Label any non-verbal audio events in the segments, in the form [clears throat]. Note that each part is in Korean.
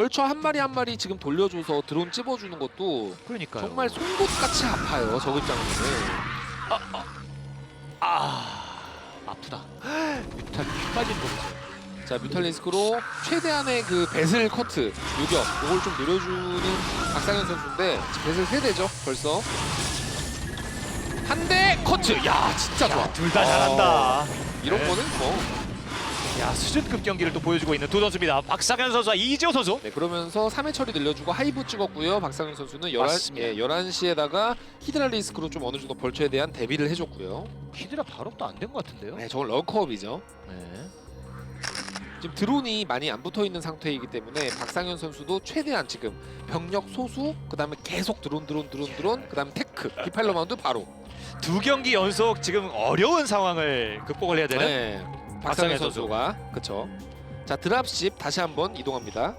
벌처 한 마리 한 마리 지금 돌려줘서 드론 찝어주는 것도 그러니까요. 정말 송곳같이 아파요. 저 입장에서는. 아 아프다. 뮤탈 피 빠진 거 보세요. 자 뮤탈리스크로 최대한의 그 배슬 커트 요격 이걸 좀 노려주는 박상현 선수인데 배슬 세대죠 벌써 한 대 커트 야 진짜 좋아 둘다 잘한다. 이런 네. 거는 뭐 야 수준급 경기를 또 보여주고 있는 두 선수입니다. 박상현 선수와 이재호 선수. 네, 그러면서 3회 처리 늘려주고 하이브 찍었고요 박상현 선수는 11, 맞습니다. 예, 11시에다가 히드랄리스크로 좀 어느 정도 벌처에 대한 대비를 해줬고요 히드라 발업도 안 된 것 같은데요. 네 저건 런커업이죠 네. 지금 드론이 많이 안 붙어 있는 상태이기 때문에 박상현 선수도 최대한 지금 병력 소수 그다음에 계속 드론 드론 드론 드론 그다음에 테크 디파일러 마운드 바로 두 경기 연속 지금 어려운 상황을 극복을 해야 되는 네. 박상현 박상현 선수가. 그쵸. 자 드랍십 다시 한번 이동합니다.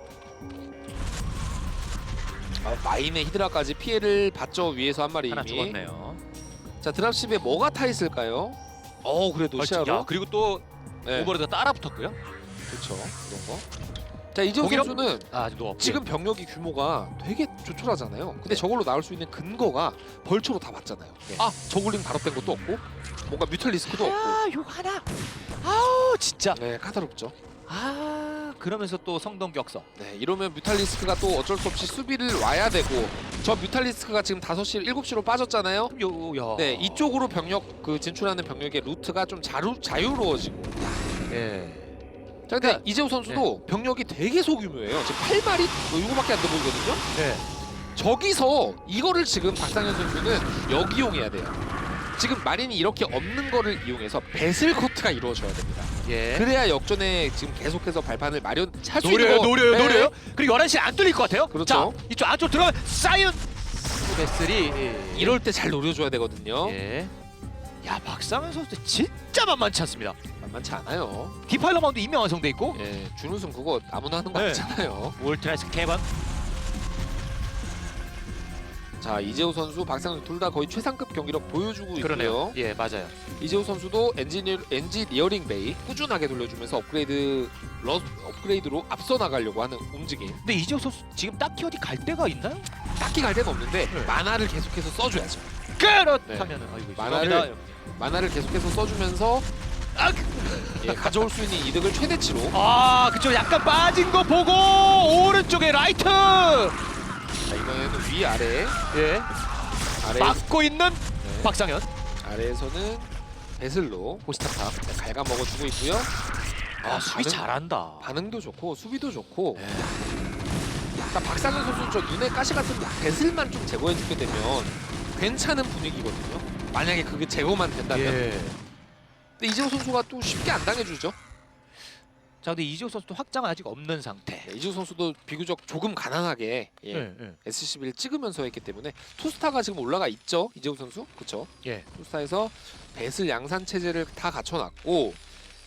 아, 마인의 히드라까지 피해를 봤죠 위에서 한 마리 하나 이미. 죽었네요. 자 드랍십에 뭐가 타 있을까요? 어 그래도 야, 시야로? 그리고 또 네, 오버레드가 따라 붙었고요. 그쵸. 이런 거 자 이재호? 선수는 아, 지금 병력이 규모가 되게 조촐하잖아요. 근데 저걸로 나올 수 있는 근거가 벌초로 다 맞잖아요. 네. 아 저글링 발업된 것도 없고 뭔가 뮤탈 리스크도 없고. 아, 요 하나. 아우, 진짜. 네 까다롭죠. 아, 그러면서 또 성동격서. 네 이러면 뮤탈 리스크가 또 어쩔 수 없이 수비를 와야 되고 저 뮤탈 리스크가 지금 5시 7시로 빠졌잖아요. 요, 야. 네 이쪽으로 병력 그 진출하는 병력의 루트가 좀 자유, 자유로워지고. 예. 자 근데 그러니까- 이재호 선수도 병력이 되게 소규모예요. 지금 8마리 뭐 이거밖에 안 돼 보이거든요. 네. 저기서 이거를 지금 박상현 선수는 역이용해야 돼요. 지금 마린이 이렇게 없는 거를 이용해서 배슬 커트가 이루어져야 됩니다. 예. 그래야 역전에 지금 계속해서 발판을 마련 할 수 있는 노려요, 거. 노려요, 네. 노려요. 그리고 11시 안 뚫릴 것 같아요. 그렇죠. 자, 이쪽 안쪽 들어가면 사이언 베슬이 예. 이럴 때 잘 노려줘야 되거든요. 예. 야, 박상현 선수 진짜 만만치 않습니다. 만만치 않아요. 디파일러 마운드 이미 완성돼 있고 예, 준우승 그거 아무나 하는 거 네. 아니잖아요. 울트라스 캐번 자 이재호 선수, 박상현 둘 다 거의 최상급 경기력 보여주고 그러네요. 있고요. 예, 맞아요. 이재호 선수도 엔지니어, 엔지니어링 베이 꾸준하게 돌려주면서 업그레이드 러, 업그레이드로 앞서 나가려고 하는 움직임. 근데 이재호 선수 지금 딱히 어디 갈 데가 있나요? 딱히 갈 데는 없는데 네. 만화를 계속해서 써줘야죠. 그렇다면은 아이고 만화를-. 만화를 계속해서 써주면서 아, 예, 가져올 수 있는 이득을 최대치로. 아, 그쪽 약간 빠진 거 보고 오른쪽에 라이트. 자 이번에는 위 아래 예. 아래 막고 있는 네, 박상현. 아래에서는 배슬로 호시타타. 갉아 먹어주고 있고요. 아, 수비 반응- 잘한다. 반응도 좋고 수비도 좋고. 네. 일단 박상현 선수 저 눈에 가시 같은 배슬만 좀 제거해주게 되면 괜찮은 분위기거든요. 만약에 그게 제거만 된다면. 예. 근데 이재호 선수가 또 쉽게 안 당해주죠. 자, 근데 이재호 선수도 확장은 아직 없는 상태. 네, 이재호 선수도 비교적 조금 가난하게 예, 예, 예. SCB를 찍으면서 했기 때문에 투스타가 지금 올라가 있죠 이재호 선수 그쵸 예. 투스타에서 배슬 양산 체제를 다 갖춰놨고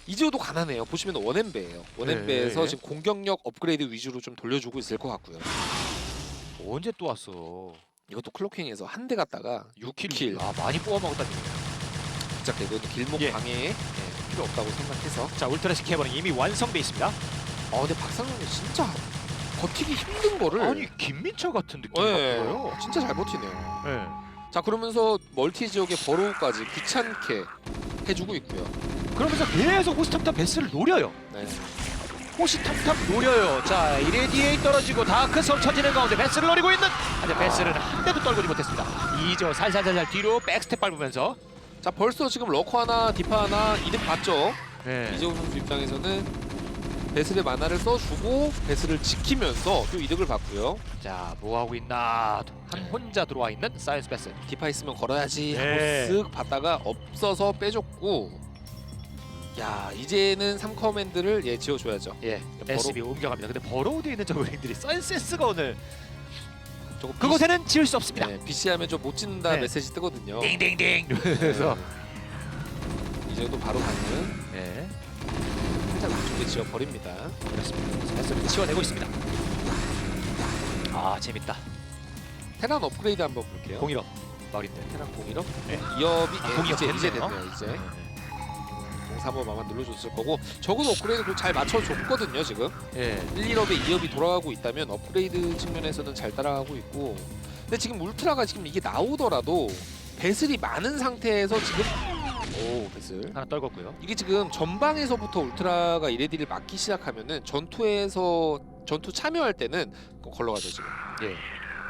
이재호도 가난해요 보시면 원엠베예요 원엠베에서 네. 지금 공격력 업그레이드 위주로 좀 돌려주고 있을 것 같고요 언제 또 왔어? 이것도 클로킹에서 한 대 갔다가 6킬 아, 많이 뽑아 먹었다. 그래도 길목 예. 방해에 예, 필요 없다고 생각해서 자, 울트라스 캐번은 이미 완성돼 있습니다. 아 근데 박상현이 진짜 버티기 힘든 거를 아니, 김민철 같은 느낌 예, 같아요. 진짜 잘 버티네요 예. 자 그러면서 멀티 지역의 버로우까지 귀찮게 해주고 있고요 그러면서 계속 호시탐탐 베스를 노려요. 네. 호시탐탐 노려요. 자, 이레디에이 떨어지고 다크 섬 쳐지는 가운데 베스를 노리고 있는. 하지만 베스는 한 대도 떨구지 못했습니다. 이저 살살살살 뒤로 백스텝 밟으면서. 자 벌써 지금 러커 하나 디파 하나 이득 봤죠 네. 이재호 선수 입장에서는 베슬의 만화를 써주고 베슬을 지키면서 또 이득을 봤고요 자, 뭐 하고 있나? 한 혼자 들어와 있는 사이언스 베스. 디파 있으면 걸어야지 네. 하고 쓱 봤다가 없어서 빼줬고 야 이제는 3커맨드를 예 지어줘야죠 예, 버로- SB 옮겨갑니다. 근데 버로우드에 있는 저글링들이 선세스가 오늘 저거 그곳에는 지을 수 없습니다. 네, BC 하면 좀못 짓는다 네. 메시지 뜨거든요 띵띵띵. [laughs] 그래서 네. 이제도 바로 가는 네, 살짝 안쪽에 지어 버립니다 그렇습니다. 그래서 베스를 치워내고 있습니다. 아, 재밌다. 테란 업그레이드 한번 볼게요 공일업 마을인데. 테란 공일업 네. 이업이 아, 예, 공이업 이제, 됐네요. 됐네요 이제 3업 아마 눌러줬을 거고 적어도 업그레이드 잘 맞춰줬거든요 지금. 예. 1, 2업에 2업이 돌아가고 있다면 업그레이드 측면에서는 잘 따라가고 있고. 근데 지금 울트라가 지금 이게 나오더라도 배슬이 많은 상태에서 지금 오 배슬. 하나 떨궜고요. 이게 지금 전방에서부터 울트라가 이레디를 막기 시작하면은 전투에서 전투 참여할 때는 그거 걸러가죠 지금. 예.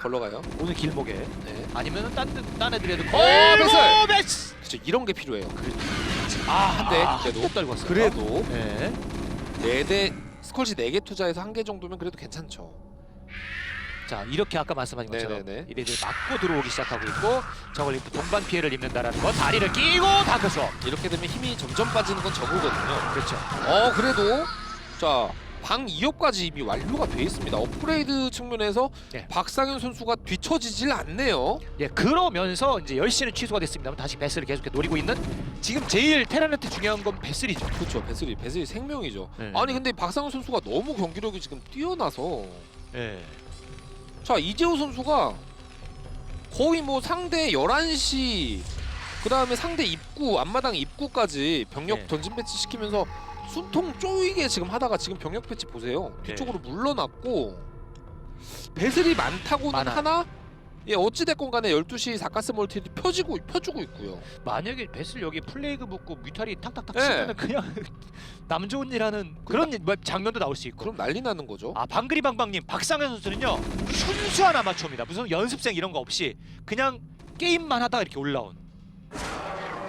걸러가요. 오늘 길목에. 네. 아니면은 딴, 데- 딴 애들에도 어, 뱃살! 그렇죠 이런 게 필요해요 아, 한대 아, 그래도 또 떨궜어요. 그래도 예. 네대 스컬지 4개 투자해서 한 개 정도면 그래도 괜찮죠 자 이렇게 아까 말씀하신 것처럼 네네네. 맞고 들어오기 시작하고 있고 입고 동반 피해를 입는다라는 거 다리를 끼고 다크서 이렇게 되면 힘이 점점 빠지는 건 저거거든요 그렇죠. 어 그래도 자 방 2업까지 이미 완료가 돼 있습니다 업그레이드 측면에서 네. 박상현 선수가 뒤처지질 않네요 예 그러면서 이제 10시는 취소가 됐습니다만 다시 베스를 계속 노리고 있는 지금 제일 테란한테 중요한 건 베슬이죠. 그렇죠 배슬이 배슬이 생명이죠 네. 아니 근데 박상현 선수가 너무 경기력이 지금 뛰어나서 예. 자 이재호 선수가 거의 뭐 상대 11시 그 다음에 상대 입구 앞마당 입구까지 병력 네. 전진 배치 시키면서 숨통 쪼이게 지금 하다가 지금 병력 배치 보세요 네. 뒤쪽으로 물러났고 배슬이 많다고는 많아요. 하나 예 어찌됐건 간에 12시 사가스 멀티를 펴지고 펴주고 있고요 만약에 베슬 여기 플레이그 붙고 뮤탈이 탁탁탁 예. 치면은 그냥 [laughs] 남 좋은 일 하는 그런 일, 뭐 장면도 나올 수 있고. 그럼 난리 나는 거죠 아 방그리방방님 박상현 선수는요 순수한 아마추어입니다. 무슨 연습생 이런 거 없이 그냥 게임만 하다가 이렇게 올라온.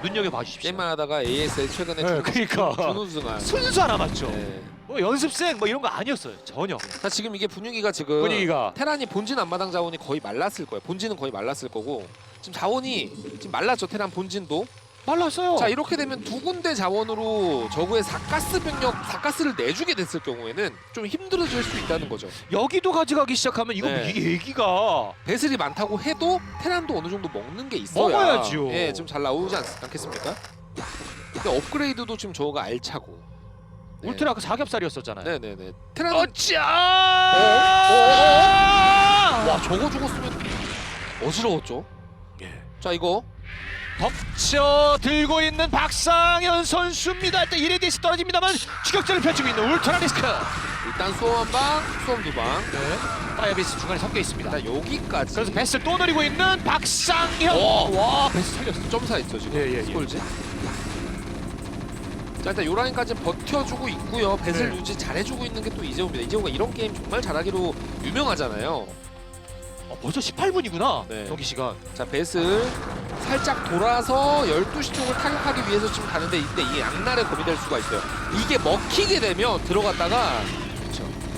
눈여겨 봐 주십시오. 게임만 하다가 ASL 최근에 네, 준- 그러니까. 준우승한 순수한 아마추어. 네. 뭐 연습생 뭐 이런 거 아니었어요 전혀. 자 지금 이게 분위기가 지금 분위기가 테란이 본진 앞마당 자원이 거의 말랐을 거예요. 본진은 거의 말랐을 거고 지금 자원이 지금 말랐죠. 테란 본진도. 말랐어요. 자 이렇게 되면 두 군데 자원으로 저그의 사가스 병력 사가스를 내주게 됐을 경우에는 좀 힘들어질 수 있다는 거죠. 여기도 가져가기 시작하면 이거 네. 얘기가 배슬이 많다고 해도 테란도 어느 정도 먹는 게 있어야 먹어야죠. 예, 좀 잘 나오지 않, 않겠습니까? 근데 업그레이드도 지금 저거가 알차고. 네. 울트라가 사겹살이었었잖아요. 네네네. 테란은 어짜! 와 저거 죽었으면 어지러웠죠. 예. 자 이거 덮쳐 들고 있는 박상현 선수입니다. 일단 이레디스 떨어집니다만 추격전을 펼치고 있는 울트라 리스크. 일단 수험 한 방, 수험 두 방. 네. 파이어비스 중간에 섞여 있습니다. 일단 여기까지. 그래서 베스를 또 노리고 있는 박상현. 오. 와 베스 살렸어. 점사 있어 지금. 예, 예, 예. 스콜지. 자 일단 요 라인까지 버텨주고 있고요. 배슬 네. 유지 잘해주고 있는 게 또 이재호입니다. 이재호가 이런 게임 정말 잘하기로 유명하잖아요. 어, 벌써 18분이구나. 네. 경기 시간. 자 배슬 살짝 돌아서 12시 쪽을 타격하기 위해서 지금 가는데 이때 이 양날의 검이 될 수가 있어요. 이게 먹히게 되면 들어갔다가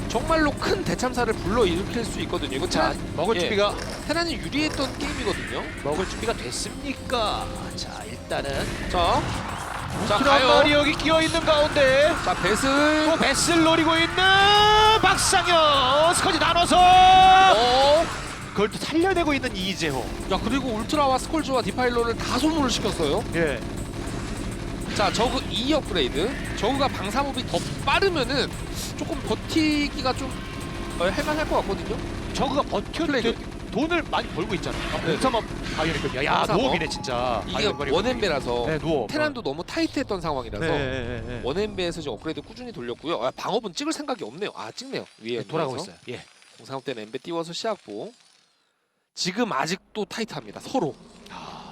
정말로 큰 대참사를 불러일으킬 수 있거든요. 이거 자 테란, 먹을 예. 준비가 테란이 유리했던 게임이거든요. 먹을 준비가 됐습니까? 자 일단은 자, 자 가요. 말이 여기 끼어 있는 가운데 자 배슬. 또 베스를 노리고 있는 박상현 스커지 나눠서 어. 그걸 또 살려내고 있는 이재호. 야 그리고 울트라와 스콜즈와 디파일러를 다 소모를 시켰어요. 예. 자 저그 2 업그레이드. 저그가 방사법이 더 빠르면은 조금 버티기가 좀 어, 할만할 것 같거든요. 저그가 버텨 플레이그. 돈을 많이 벌고 있잖아. 아, 네. 공삼업 바이오닉급이야. 야 공삼업. 노업이네 진짜. 이게 바이오닉급이. 원엠베라서 네. 테란도 너무 타이트했던 상황이라서 네, 네, 네, 네. 원엠베에서 지금 업그레이드 꾸준히 돌렸고요. 아, 방업은 찍을 생각이 없네요. 아 찍네요. 위에 네, 돌아가고 있어요. 예. 공상업 때는 엠베 띄워서 시작보. 지금 아직도 타이트합니다. 서로.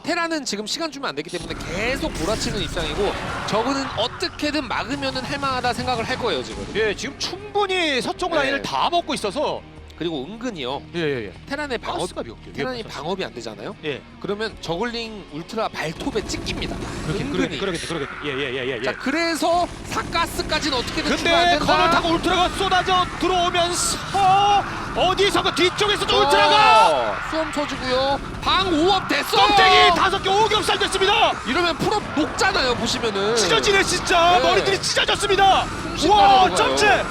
테라는 지금 시간 주면 안 되기 때문에 계속 몰아치는 입장이고 저그는 어떻게든 막으면은 할만하다 생각을 할 거예요 지금. 예, 지금 충분히 서쪽 네. 라인을 다 먹고 있어서 그리고 은근히요 예, 예, 예. 테란의 버스가 비었죠. 테란이 방업이 안 되잖아요. 예. 그러면 저글링 울트라 발톱에 찍힙니다. 그러겠네, 은근히. 그러겠네, 그러겠네. 예, 예, 예, 예. 자 예. 그래서 사가스까지는 어떻게든 주면 안 근데. 커널 타고 울트라가 쏟아져 들어오면서 어디선가 뒤쪽에서 또 울트라가 어, 수험 쳐주고요. 방 5업 됐어요. 껍데기 다섯 개 오겹살 됐습니다. 이러면 풀업 녹잖아요 보시면은. 찢어지네 진짜 네. 머리들이 찢어졌습니다. 흠씬 와 점째.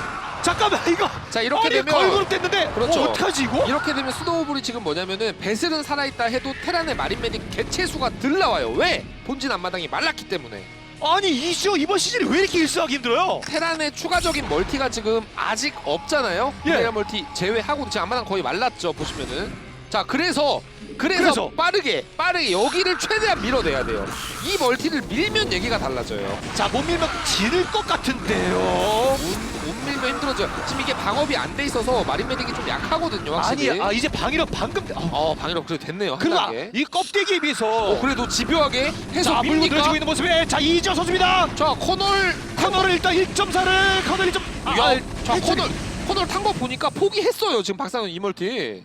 잠깐만 이거 자 이렇게 되면 걸그룹 됐는데 그렇죠. 어, 어떡하지 이거? 이렇게 되면 스노우볼이 지금 뭐냐면은 배슬은 살아있다 해도 테란의 마린 메딕 개체수가 들 나와요. 왜? 본진 앞마당이 말랐기 때문에. 아니 이슈 이번 시즌이 왜 이렇게 일수하기 힘들어요? 테란의 추가적인 멀티가 지금 아직 없잖아요. 예. 미네랄 멀티 제외하고 지금 앞마당 거의 말랐죠 보시면은. 자 그래서 그래서, 그래서. 빠르게 빠르게 여기를 최대한 밀어내야 돼요. 이 멀티를 밀면 얘기가 달라져요. 자, 못 밀면 지를 것 같은데요. 못, 못 밀면 힘들어져요. 지금 이게 방업이 안 돼 있어서 마린 메딕이 좀 약하거든요. 아니, 확실히. 아 이제 방위력 방금 어, 어 방위력 그래도 됐네요. 한 그리고 아, 단계. 이 껍데기에 비해서 어 그래도 집요하게 해서 자, 물고 밉니까? 들어지고 있는 모습에 자, 이지호 선수입니다. 자 코널 커널을 일단 1.4를 커널 1점 아, 야, 아, 자. 코널 코널 탄 거 보니까 포기했어요 지금 박상현 이멀티.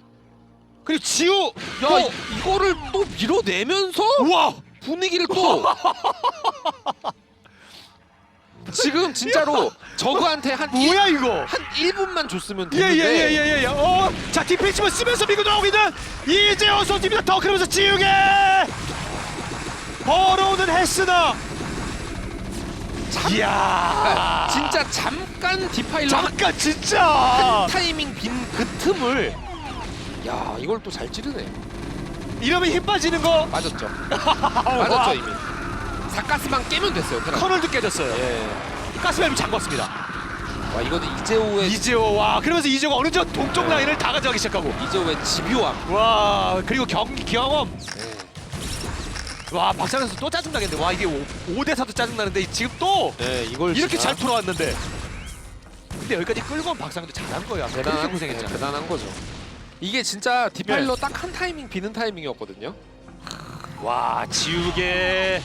그리고 지우 야 또 이, 이거를 또 밀어내면서 우와 분위기를 또 [laughs] 지금 진짜로 저그한테 한 일- 뭐야 이거? 한 1분만 줬으면 됐는데. 예예예예예 어, 자 디펜시브 쓰면서 밀고 나오고 있는 이재호 선수입니다. 더 그러면서 지우개! 벌어오는 헬스나 이야. 아, 진짜 잠깐 디파일러 잠깐 진짜! 타이밍 빈 그 틈을. 야 이걸 또 잘 찌르네. 이러면 힘 빠지는 거? 맞았죠. [laughs] 와, 맞았죠 이미 사가스만 깨면 됐어요 테란 커널도 깨졌어요. 예. 가스밸브 잠궜습니다. 와 이거는 이재호의 이재호 와 그러면서 이재호가 어느 정도 동쪽 네. 라인을 다 가져가기 시작하고. 이재호의 집요함. 와 그리고 경기 경험. 예. 와 선수 또 짜증나겠는데. 와 이게 5, 대 4도 짜증나는데 지금 또 네 이걸 이렇게 잘 풀어왔는데. 근데 여기까지 끌고 온 박상현도 잘한 거야 그렇게 대단한 고생했잖아 네, 대단한 거죠. 이게 진짜 디파일러 딱 한 타이밍 비는 타이밍이었거든요. 와 지우개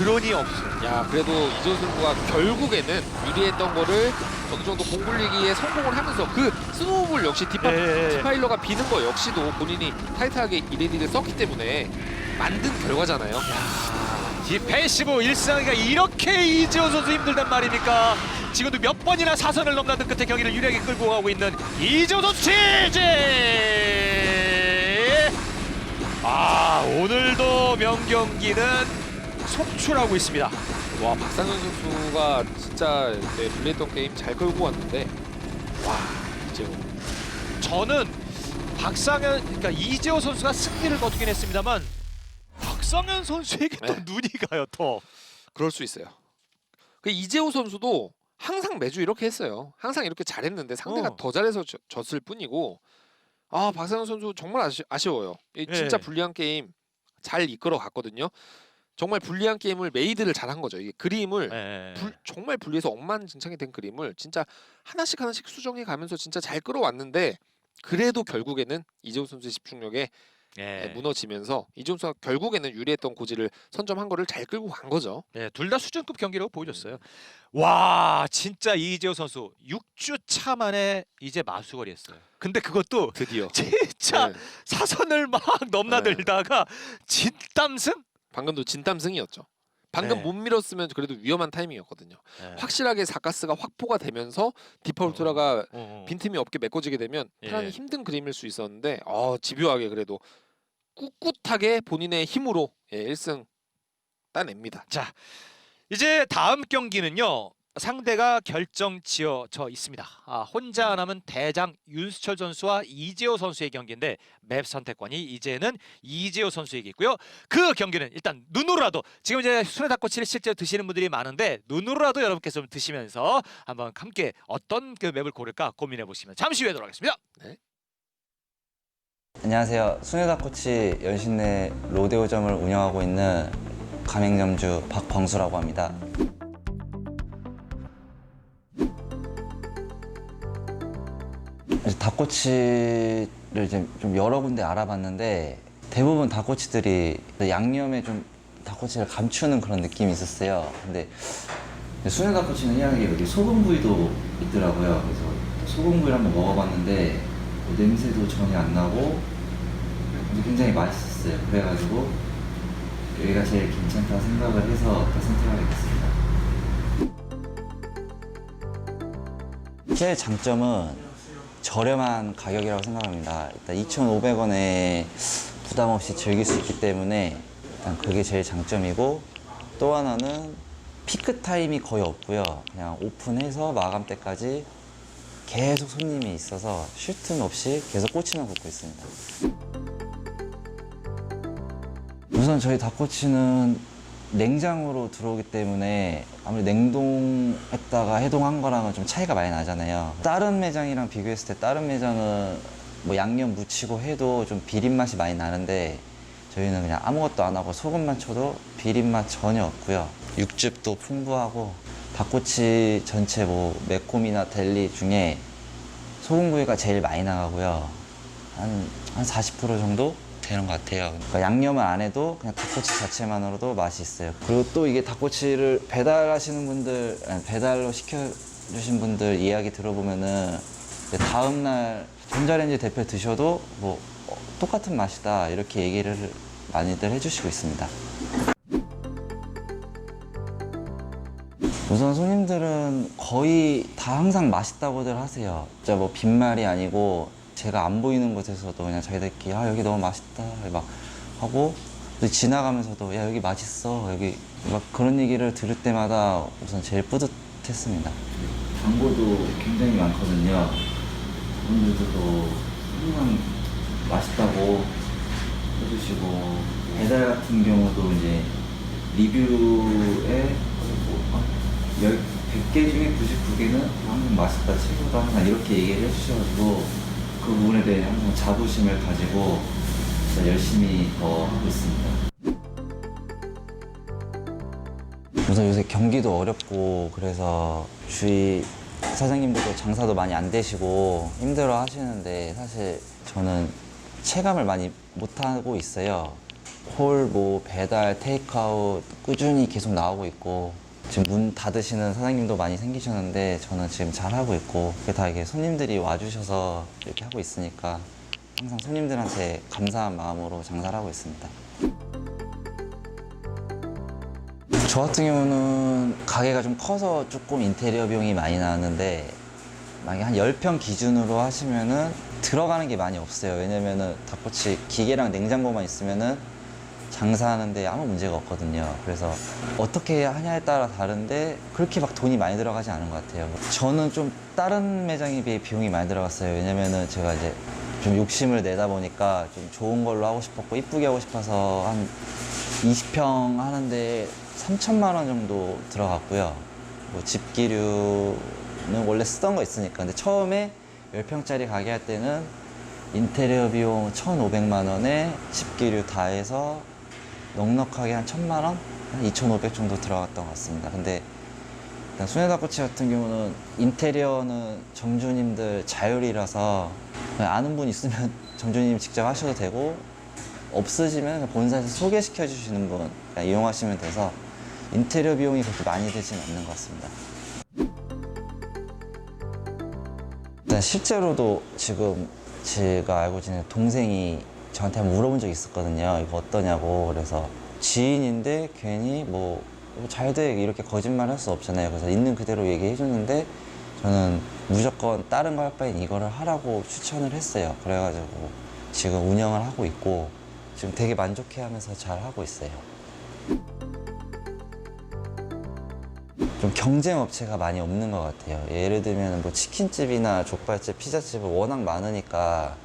드론이 없어 야 그래도 이재호 선수가 결국에는 유리했던 거를 어느 정도 공 굴리기에 성공을 하면서 그 스노우볼 역시 디파, 예. 디파일러가 비는 거 역시도 본인이 타이트하게 이레디를 썼기 때문에 만든 결과잖아요. 디펜시브 일상이가 이렇게 이재호 선수 힘들단 말입니까? 지금도 몇 번이나 사선을 넘나든 끝에 경기를 유리하게 끌고 가고 있는 이재호 선수 체제 아 오늘도 명경기는 속출하고 있습니다 와 박상현 선수가 진짜 네, 불리했던 게임 잘 끌고 왔는데 와 이재호 저는 박상현 그러니까 이재호 선수가 승리를 거두긴 했습니다만 박상현 선수에게 또 네. 눈이 가요 더. 그럴 수 있어요 그 이재호 선수도 항상 매주 이렇게 했어요 항상 이렇게 잘했는데 상대가 어. 더 잘해서 졌- 졌을 뿐이고 아 박상현 선수 정말 아쉬, 아쉬워요 이 진짜 예. 불리한 게임 잘 이끌어 갔거든요 정말 불리한 게임을 메이드를 잘한 거죠 이게 그림을 네. 불, 정말 분리해서 엉망진창이 된 그림을 진짜 하나씩 하나씩 수정해 가면서 진짜 잘 끌어왔는데 그래도 결국에는 이재호 선수의 집중력에 예. 무너지면서 이재호 선수가 결국에는 유리했던 고지를 선점한 거를 잘 끌고 간 거죠. 네, 둘다 수준급 경기라고 보여줬어요. 와, 진짜 이재호 선수 6주 차 만에 이제 마수거리 했어요. 근데 그것도 드디어. 진짜 네. 사선을 막 넘나들다가 진땀승? 방금도 진땀승이었죠. 방금 네. 못 밀었으면 그래도 위험한 타이밍이었거든요. 네. 확실하게 사가스가 확보가 되면서 디파울트라가 어, 어. 빈틈이 없게 메꿔지게 되면 테란이 예. 힘든 그림일 수 있었는데 어, 집요하게 그래도 꿋꿋하게 본인의 힘으로 예, 1승 따냅니다. 자, 이제 다음 경기는요. 상대가 결정 지어져 있습니다. 아, 혼자 남은 대장 윤수철 선수와 이재호 선수의 경기인데 맵 선택권이 이제는 이재호 선수에게 있고요. 그 경기는 일단 눈으로라도 지금 이제 순회 닭꼬치를 실제로 드시는 분들이 많은데 눈으로라도 여러분께서 좀 드시면서 한번 함께 어떤 그 맵을 고를까 고민해 보시면 잠시 후에 돌아가겠습니다. 안녕하세요. 순회 닭꼬치 연신내 로데오점을 운영하고 있는 가맹점주 박광수라고 합니다. 이제 닭꼬치를 이제 좀 여러 군데 알아봤는데 대부분 닭꼬치들이 양념에 좀 닭꼬치를 감추는 그런 느낌이 있었어요. 근데 순회닭꼬치는 희한하게 여기 소금 부위도 있더라고요. 그래서 소금 부위를 한번 먹어봤는데 뭐 냄새도 전혀 안 나고 굉장히 맛있었어요. 그래가지고 여기가 제일 괜찮다 생각을 해서 또 선택하게 됐습니다. 제일 장점은 저렴한 가격이라고 생각합니다. 일단 2,500원에 부담 없이 즐길 수 있기 때문에 일단 그게 제일 장점이고 또 하나는 피크 타임이 거의 없고요. 그냥 오픈해서 마감 때까지 계속 손님이 있어서 쉴 틈 없이 계속 꼬치만 굽고 있습니다. 우선 저희 닭꼬치는 냉장으로 들어오기 때문에 아무리 냉동했다가 해동한 거랑은 좀 차이가 많이 나잖아요. 다른 매장이랑 비교했을 때 다른 매장은 뭐 양념 묻히고 해도 좀 비린 맛이 많이 나는데 저희는 그냥 아무것도 안 하고 소금만 쳐도 비린 맛 전혀 없고요. 육즙도 풍부하고 닭꼬치 전체 뭐 매콤이나 델리 중에 소금구이가 제일 많이 나가고요. 한, 한 40% 정도 되는 것 같아요. 그러니까 양념을 안 해도 그냥 닭꼬치 자체만으로도 맛이 있어요. 그리고 또 이게 닭꼬치를 배달하시는 분들, 배달로 시켜주신 분들 이야기 들어보면은 다음날 전자레인지 대표 드셔도 뭐 어, 똑같은 맛이다 이렇게 얘기를 많이들 해주시고 있습니다. 우선 손님들은 거의 다 항상 맛있다고들 하세요. 진짜 뭐 빈말이 아니고 제가 안 보이는 곳에서도 그냥 자기들끼리 아 여기 너무 맛있다 막 하고 또 지나가면서도 야 여기 맛있어 여기 막 그런 얘기를 들을 때마다 우선 제일 뿌듯했습니다. 광고도 굉장히 많거든요. 분들도 항상 맛있다고 해주시고 배달 같은 경우도 이제 리뷰에 뭐 100개 중에 99개는 항상 맛있다, 최고다, 항상 이렇게 얘기를 해주셔가지고 그 부분에 대해 항상 자부심을 가지고 열심히 더 하고 있습니다. 우선 요새 경기도 어렵고 그래서 주위 사장님들도 장사도 많이 안 되시고 힘들어 하시는데 사실 저는 체감을 많이 못 하고 있어요. 홀, 뭐 배달, 테이크아웃 꾸준히 계속 나오고 있고 지금 문 닫으시는 사장님도 많이 생기셨는데 저는 지금 잘 하고 있고 그게 다 이게 손님들이 와주셔서 이렇게 하고 있으니까 항상 손님들한테 감사한 마음으로 장사를 하고 있습니다. 저 같은 경우는 가게가 좀 커서 조금 인테리어 비용이 많이 나왔는데 만약에 한 10평 기준으로 하시면은 들어가는 게 많이 없어요. 왜냐면은 닭꼬치 기계랑 냉장고만 있으면은 장사하는데 아무 문제가 없거든요. 그래서 어떻게 하냐에 따라 다른데 그렇게 막 돈이 많이 들어가지 않은 것 같아요. 저는 좀 다른 매장에 비해 비용이 많이 들어갔어요. 왜냐면은 제가 이제 좀 욕심을 내다 보니까 좀 좋은 걸로 하고 싶었고 이쁘게 하고 싶어서 한 20평 하는데 3천만 원 정도 들어갔고요. 뭐 집기류는 원래 쓰던 거 있으니까. 근데 처음에 10평짜리 가게 할 때는 인테리어 비용 1,500만 원에 집기류 다 해서 넉넉하게 한 1,000만 원? 한 2,500 정도 들어갔던 것 같습니다. 근데 일단 순회닭꼬치 같은 경우는 인테리어는 점주님들 자율이라서 아는 분 있으면 [laughs] 점주님 직접 하셔도 되고 없으시면 본사에서 소개시켜 주시는 분 이용하시면 돼서 인테리어 비용이 그렇게 많이 들지는 않는 것 같습니다. 일단 실제로도 지금 제가 알고 지낸 동생이 저한테 한번 물어본 적이 있었거든요. 이거 어떠냐고. 그래서 지인인데 괜히 뭐 잘 돼 이렇게 거짓말 할 수 없잖아요. 그래서 있는 그대로 얘기해 줬는데 저는 무조건 다른 거 할 바엔 이거를 하라고 추천을 했어요. 그래가지고 지금 운영을 하고 있고 지금 되게 만족해 하면서 잘 하고 있어요. 좀 경쟁 업체가 많이 없는 것 같아요. 예를 들면 뭐 치킨집이나 족발집, 피자집은 워낙 많으니까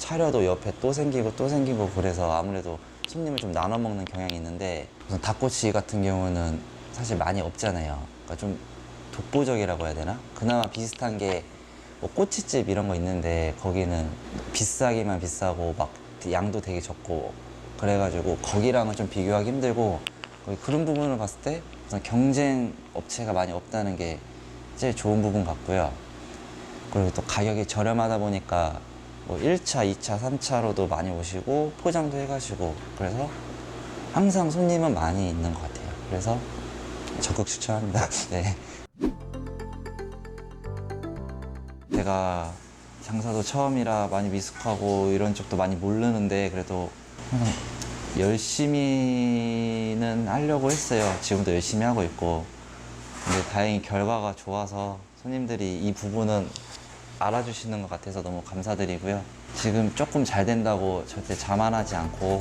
차려도 옆에 또 생기고 또 생기고 그래서 아무래도 손님을 좀 나눠 먹는 경향이 있는데 우선 닭꼬치 같은 경우는 사실 많이 없잖아요. 그러니까 좀 독보적이라고 해야 되나? 그나마 비슷한 게 뭐 꼬치집 이런 거 있는데 거기는 비싸기만 비싸고 막 양도 되게 적고 그래가지고 거기랑은 좀 비교하기 힘들고 그런 부분을 봤을 때 우선 경쟁 업체가 많이 없다는 게 제일 좋은 부분 같고요. 그리고 또 가격이 저렴하다 보니까 뭐 1차, 2차, 3차로도 많이 오시고 포장도 해가시고 그래서 항상 손님은 많이 있는 것 같아요. 그래서 적극 추천합니다. [laughs] 네. 제가 장사도 처음이라 많이 미숙하고 이런 쪽도 많이 모르는데 그래도 열심히는 하려고 했어요. 지금도 열심히 하고 있고. 근데 다행히 결과가 좋아서 손님들이 이 부분은 알아주시는 것 같아서 너무 감사드리고요. 지금 조금 잘 된다고 절대 자만하지 않고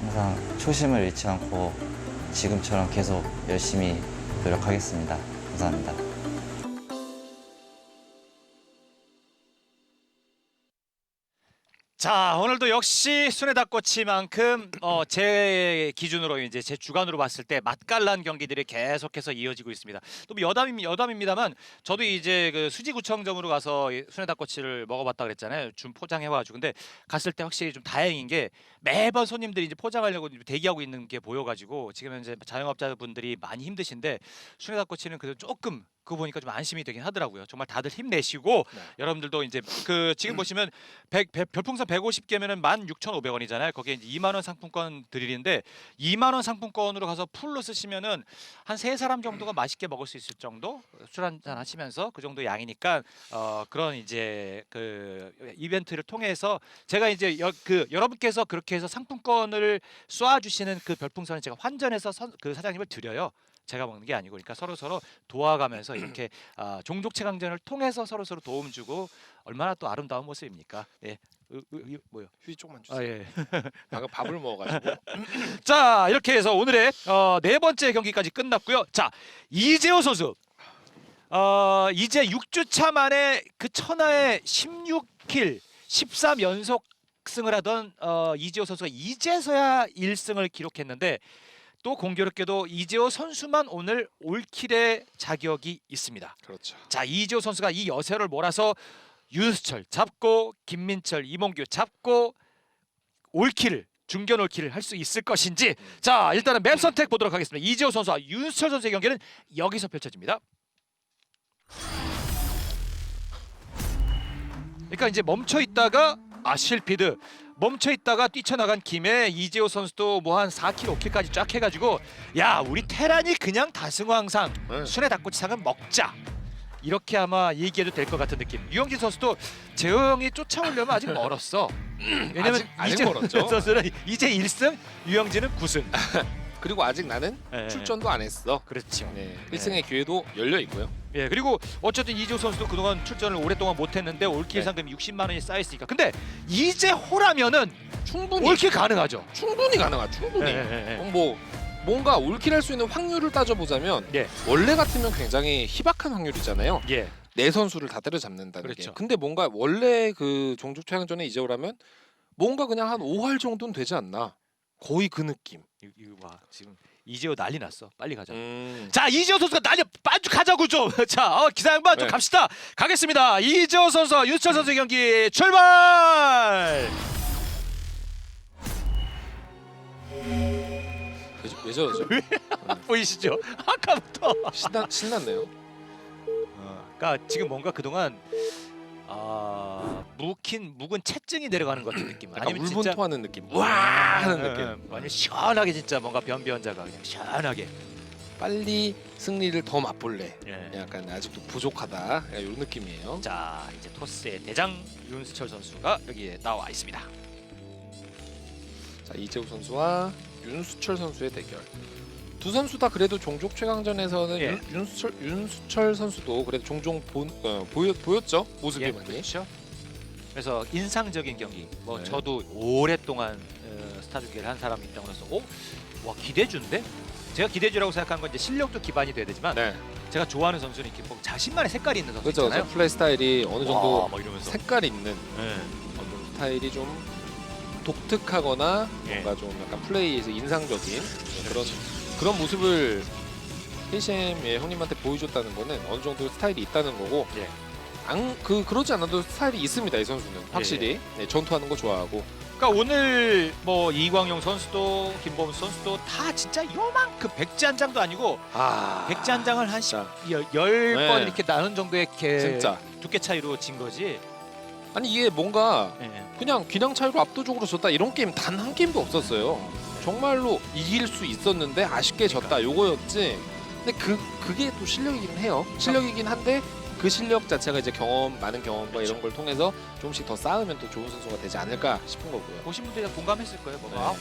항상 초심을 잃지 않고 지금처럼 계속 열심히 노력하겠습니다. 감사합니다. 자 오늘도 역시 순회 닭꼬치만큼 어, 제 기준으로 이제 제 주관으로 봤을 때 맛깔난 경기들이 계속해서 이어지고 있습니다. 또뭐 여담입 여담입니다만 저도 이제 그 수지구청점으로 가서 이 순회 닭꼬치를 먹어봤다 그랬잖아요. 준 포장해와가지고 근데 갔을 때 확실히 좀 다행인 게 매번 손님들이 이제 포장하려고 대기하고 있는 게 보여가지고 지금 현재 자영업자분들이 많이 힘드신데 순회 닭꼬치는 그래도 조금 그거 보니까 좀 안심이 되긴 하더라고요. 정말 다들 힘내시고 네. 여러분들도 이제 그 지금 보시면 100, 별풍선 150개면은 16,500원이잖아요. 거기에 이제 2만 원 상품권 드리는데 2만 원 상품권으로 가서 풀로 쓰시면은 한 세 사람 정도가 맛있게 먹을 수 있을 정도 술 한잔 하시면서 그 정도 양이니까 어 그런 이제 그 이벤트를 통해서 제가 이제 여, 그 여러분께서 그렇게 해서 상품권을 쏘아 주시는 그 별풍선을 제가 환전해서 선, 그 사장님을 드려요. 제가 먹는 게 아니고 그러니까 서로 서로 도와가면서 [clears throat] 이렇게 아, 종족 체 강전을 통해서 서로 서로 도움 주고 얼마나 또 아름다운 모습입니까? 예. 으, 으, 으, 뭐요? 휴지 조금만 주세요. 아 예. [laughs] 방금 밥을 먹어가지고. [clears throat] 자 이렇게 해서 오늘의 어, 네 번째 경기까지 끝났고요. 자 이재호 선수 어, 이제 6주차 만에 그 천하의 16킬 13연속 승을 하던 어, 이재호 선수가 이제서야 1승을 기록했는데 또 공교롭게도 이재호 선수만 오늘 올킬의 자격이 있습니다. 그렇죠. 자 이재호 선수가 이 여세를 몰아서 윤수철 잡고 김민철 이몽규 잡고 올킬을 중견 올킬을 할 수 있을 것인지 자 일단은 맵 선택 보도록 하겠습니다 이재호 선수와 윤수철 선수의 경기는 여기서 펼쳐집니다 그러니까 이제 멈춰 있다가 아 실피드 멈춰 있다가 뛰쳐나간 김에 이재호 선수도 뭐 한 4킬 5킬까지 쫙 해가지고 야 우리 테란이 그냥 다승왕상 네. 순회 닭꼬치상은 먹자 이렇게 아마 얘기해도 될 것 같은 느낌. 유영진 선수도 재호 형이 쫓아오려면 아직 멀었어. [laughs] 왜냐면 아직- 아직 이재 멀었죠. [laughs] 선수는 이제 1승, 유영진은 9승. [laughs] 그리고 아직 나는 예, 출전도 안 했어. 그렇죠. 네. 1승의 기회도 열려 있고요. 예 그리고 어쨌든 이재호 선수도 그동안 출전을 오랫동안 못했는데 올킬 네. 상금이 60만 원이 쌓였으니까. 근데 이재호라면은 충분히 올킬 가능하죠. 충분히 가능하. 충분히. 예, 예, 예. 어, 뭐 뭔가 올킬할 수 있는 확률을 따져보자면 예. 원래 같으면 굉장히 희박한 확률이잖아요. 예. 네 선수를 다 때려잡는다는 그렇죠. 게. 근데 뭔가 원래 그 종족 최강전에 이제오라면 뭔가 그냥 한 5할 정도는 되지 않나. 거의 그 느낌. 이거 봐 지금 이재호 난리 났어. 빨리 가자. 음. 자 이재호 선수가 난리 빨리 가자고 좀. [laughs] 자 어, 기사 양반 좀 네. 갑시다. 가겠습니다. 이재호 선수와 윤수철 선수 의 경기 출발. 왜, 저- 왜 저러죠? [laughs] 보이시죠? [laughs] 아까부터. 신나, 신났네요. 그러니까 지금 뭔가 그동안 아 묵힌 묵은 채증이 내려가는 것 같은 느낌. 약간 아니면 진짜 울분토하는 느낌. 와 하는 예, 느낌. 예, 아니 시원하게 진짜 뭔가 변비원자가 그냥 시원하게. 빨리 승리를 더 맛볼래. 예. 약간 아직도 부족하다. 약간 이런 느낌이에요. 자 이제 토스의 대장 윤수철 선수가 여기에 나와 있습니다. 자 이재우 선수와 윤수철 선수의 대결. 두 선수 다 그래도 종족 최강전에서는 예. 윤, 윤수철 윤수철 선수도 그래도 종종 본, 어, 보였 보였죠 모습이 예, 많이. 그렇죠. 그래서 인상적인 경기. 뭐 네. 저도 오랫동안 어, 스타주기를 한 사람이 있다고해서 오, 와 기대주인데? 제가 기대주라고 생각한 건 이제 실력도 기반이 돼야 되지만 네, 제가 좋아하는 선수는 이렇게 뭐 자신만의 색깔이 있는 선수 그렇죠. 있잖아요. 그렇죠. 플레이 스타일이 어느 정도 와, 막 이러면서. 색깔 있는 예. 어떤 스타일이 좀 독특하거나 예. 뭔가 좀 약간 플레이에서 인상적인 그런 그런 모습을 KCM의 형님한테 보여줬다는 거는 어느 정도 스타일이 있다는 거고 예. 안, 그 그러지 않아도 스타일이 있습니다 이 선수는. 확실히. 네, 전투하는 거 좋아하고. 그러니까 오늘 뭐 이광용 선수도 김범수 선수도 다 진짜 요만큼 백지 한 장도 아니고 아 백지 한 장을 한 진짜. 열번 네. 이렇게 나눈 정도의 개, 진짜. 두께 차이로 진 거지. 아니 이게 뭔가 예. 그냥 기량 차이로 압도적으로 졌다 이런 게임 단 한 게임도 없었어요. 정말로 이길 수 있었는데 아쉽게 졌다. 요거였지. 근데 그 그게 또 실력이긴 해요. 실력이긴 한데 그 실력 자체가 이제 경험 많은 경험과 이런 걸 통해서 조금씩 더 쌓으면 또 좋은 선수가 되지 않을까 싶은 거고요 보신 분들이 다 공감했을 거예요. 뭐, 네. 아,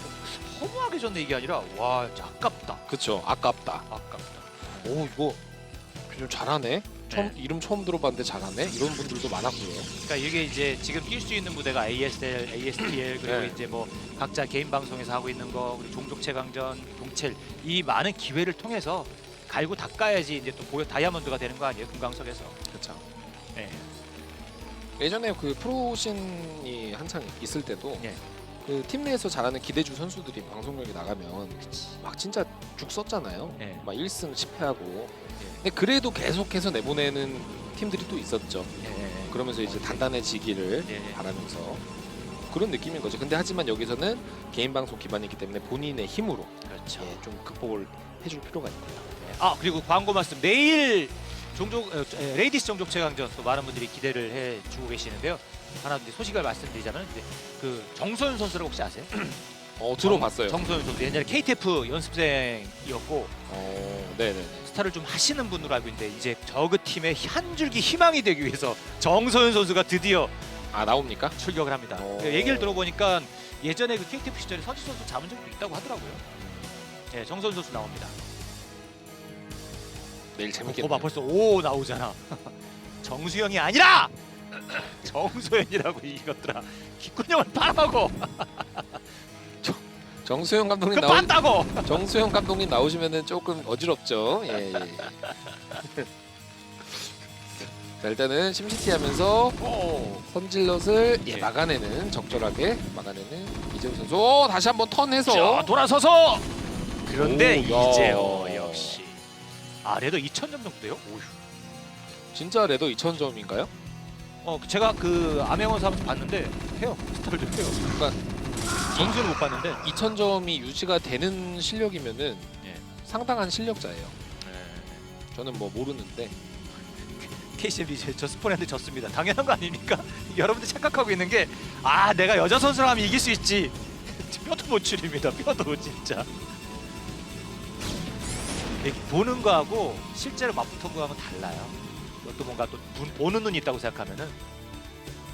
허무하게 졌네 이게 아니라 와 진짜 아깝다. 그쵸 아깝다 아깝다. 오 이거 좀 잘하네 처음 네. 이름 처음 들어봤는데 잘하네 이런 분들도 많았고요 그러니까 이게 이제 지금 뛸 수 있는 무대가 ASL, ASTL [clears throat] 그리고 네. 이제 뭐 각자 개인 방송에서 하고 있는 거 그리고 종족 최강전, 동첼 이 많은 기회를 통해서 갈고 닦아야지 이제 또 보여 다이아몬드가 되는 거 아니에요 금강석에서. 그렇죠 네. 예전에 그 프로신이 한창 있을 때도 예. 그 팀 내에서 잘하는 기대주 선수들이 방송국에 나가면 막 진짜 죽 썼잖아요. 예. 막 1승 10패하고. 근데 그래도 계속해서 내보내는 팀들이 또 있었죠. 예. 그러면서 이제 단단해지기를 예. 바라면서 그런 느낌인 거죠. 근데 하지만 여기서는 개인 방송 기반이기 때문에 본인의 힘으로 그렇죠. 예, 좀 극복을 해줄 필요가 있고요. 아 그리고 광고 말씀 내일 종족 어, 에, 레이디스 종족 최강전 또 많은 분들이 기대를 해 주고 계시는데요. 하나 이제 소식을 말씀드리자면 이제 그 정소윤 선수라고 혹시 아세요? [clears throat] 어 들어봤어요. 정소윤 선수 옛날에 KTF 연습생이었고 어, 네네. 스타를 좀 하시는 분으로 알고 있는데 이제 저그 팀의 한 줄기 희망이 되기 위해서 정소윤 선수가 드디어 아 나옵니까? 출격을 합니다. 오. 그 얘기를 들어보니까 예전에 그 KTF 시절에 서지 선수 잡은 적도 있다고 하더라고요. 네, 정소윤 선수 나옵니다. 내일 재밌겠네요. 거봐 벌써 오 나오잖아. [laughs] 정수영이 아니라 [clears throat] 정소연이라고 이것들아. 기꾼형을 빠라고. 정수영 감독님 그 나오 빤다고. [laughs] 정수영 감독님 나오시면은 조금 어지럽죠. 예. 예. [laughs] 자 일단은 심시티 하면서 오. 선질럿을 예, 예. 막아내는 적절하게 막아내는 이재우 선수. 오, 다시 한번 턴해서 자 돌아서서. 그런데 오, 야. 이제요 역시. 아 레더 2,000점 정도 돼요? 오휴. 진짜 레더 2,000점인가요? 어 제가 그 암행원 사무소 봤는데 해요. 스타일도 해요. 그러니까 정수는 못 봤는데. 2,000점이 유지가 되는 실력이면은 예. 상당한 실력자예요. 저는 뭐 모르는데 KCMB 저, 저 스포랜드 졌습니다. 당연한 거 아닙니까? [laughs] 여러분들 착각하고 있는 게 아 내가 여자 선수라면 이길 수 있지. [laughs] 뼈도 못 추립니다. 뼈도 진짜. 이렇게 보는 거하고 실제로 맞붙은 거하고는 달라요. 또 뭔가 또 눈, 보는 눈이 있다고 생각하면은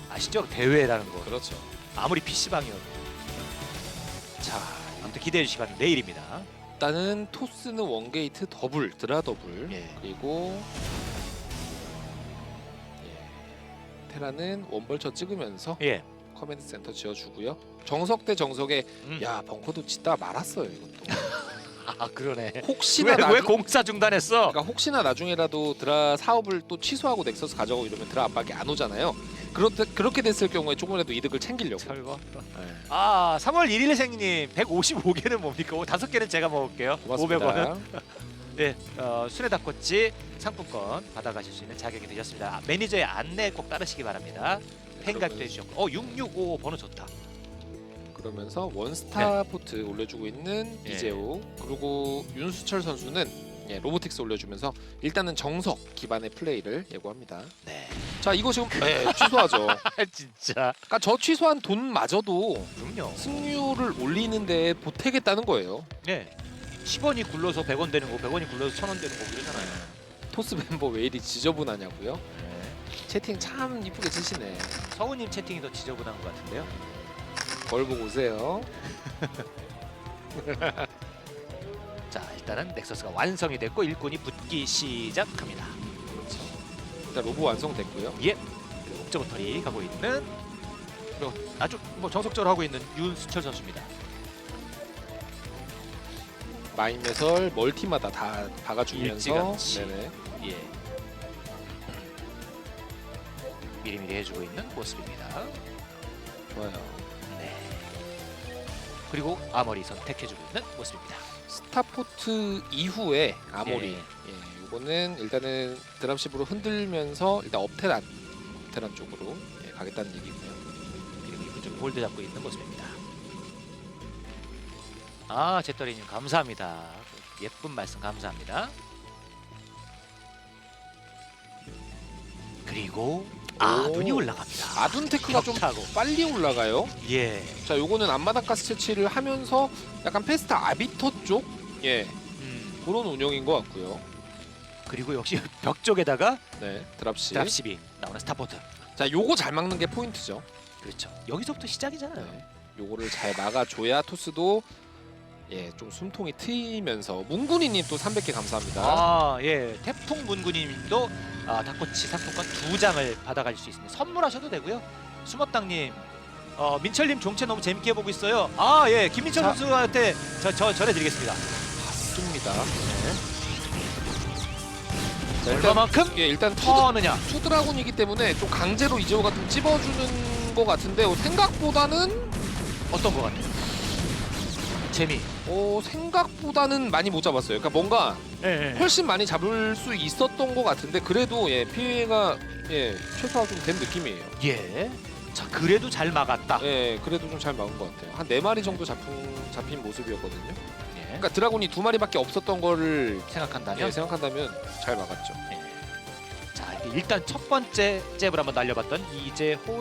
아시죠? 대회라는 거. 그렇죠. 아무리 PC방이어도. 자, 아무튼 기대해 주시기 바랍니다. 내일입니다. 일단은 토스는 원게이트 더블 드라 더블 예. 그리고 예, 테라는 원벌처 찍으면서 예. 커맨드 센터 지어주고요. 정석 대 정석에 음. 야 벙커도 짓다 말았어요 이것도. 아 그러네. 혹시나 왜, 나중, 왜 공사 중단했어? 그러니까 혹시나 나중에라도 드라 사업을 또 취소하고 넥서스 가져가고 이러면 드라 압박이 안 오잖아요. 그렇 그렇게 됐을 경우에 조금이라도 이득을 챙기려고. 철거. 네. 아, 3월 1일 생님 155개는 뭡니까? 오, 다섯 개는 제가 먹을게요. 고맙습니다. 500원은. [laughs] 네, 어, 순회 닭꼬치 상품권 받아가실 수 있는 자격이 되셨습니다. 아, 매니저의 안내 꼭 따르시기 바랍니다. 팬가입도 그러면- 해주셨고, 어, 6655 번호 좋다. 그러면서 원스타 포트 올려주고 있는 예. 이재호 그리고 윤수철 선수는 예, 로보틱스 올려주면서 일단은 정석 기반의 플레이를 예고합니다. 네, 자 이거 지금 네, 취소하죠. 아, [laughs] 진짜. 그러니까 저 취소한 돈마저도 그럼요. 승률을 올리는데 보태겠다는 거예요. 네, 10원이 굴러서 100원 되는 거, 100원이 굴러서 1000원 되는 거 이러잖아요. 토스 멤버 왜 이리 지저분하냐고요? 네. 채팅 참 이쁘게 치시네. 서우님 채팅이 더 지저분한 것 같은데요. 걸 보고 오세요. [laughs] 자, 일단은 넥서스가 완성이 됐고 일꾼이 붙기 시작합니다. 그렇죠. 일단 로보 완성됐고요. 예. 그 옥저버터리 가고 있는 그리고 아주 뭐 정석적으로 하고 있는 윤수철 선수입니다. 마인 매설 멀티마다 다 박아주면서 일찌감치. 네네. 예. 미리미리 해주고 있는 모습입니다. 좋아요. 네. 그리고 아머리 선택해주고 있는 모습입니다. 스타포트 이후에 아모리 예. 예, 이거는 일단은 드랍십으로 흔들면서 일단 업테란 업테란 쪽으로 예, 가겠다는 얘기고요. 그리고 이분 좀 볼드 잡고 있는 모습입니다. 아 제떨이님 감사합니다. 예쁜 말씀 감사합니다. 그리고 아 오. 눈이 올라갑니다. 아둔 테크가 좀. 빨리 올라가요. 예. 자, 요거는 앞마당 가스 채취를 하면서 약간 페스타 아비터 쪽 예, 음, 그런 운영인 것 같고요. 그리고 역시 벽 쪽에다가 네, 드랍십. 드랍십이 나오는 스타포트. 자, 요거 잘 막는 게 포인트죠. 그렇죠. 여기서부터 시작이잖아요. 네. 요거를 잘 막아줘야 토스도 예, 좀 숨통이 트이면서 문군이님 또 300개 감사합니다. 아, 예. 태풍 문구님도 아, 닭꼬치 상품권 두 장을 받아갈 수 있습니다. 선물하셔도 되고요. 수먹당님, 어, 민철님 종채 너무 재밌게 보고 있어요. 아, 예. 김민철 자. 선수한테 저, 저 전해드리겠습니다. 맞습니다. 자, 일단 얼마만큼 예, 일단 투, 터느냐. 투드라군이기 때문에 좀 강제로 이재호가 좀 찝어주는 것 같은데 어, 생각보다는 어떤 것 같아요? 재미. 어, 생각보다는 많이 못 잡았어요. 그러니까 뭔가 예, 예. 훨씬 많이 잡을 수 있었던 것 같은데 그래도 예, 피해가 예, 최소화 좀 된 느낌이에요. 예. 자 그래도 잘 막았다. 예, 그래도 좀 잘 막은 것 같아요. 한 네 마리 정도 잡힌, 잡힌 모습이었거든요. 예. 그러니까 드라군이 두 마리밖에 없었던 거를 생각한다면. 예, 생각한다면 잘 막았죠. 자 일단 첫 번째 잽을 한번 날려봤던 이재호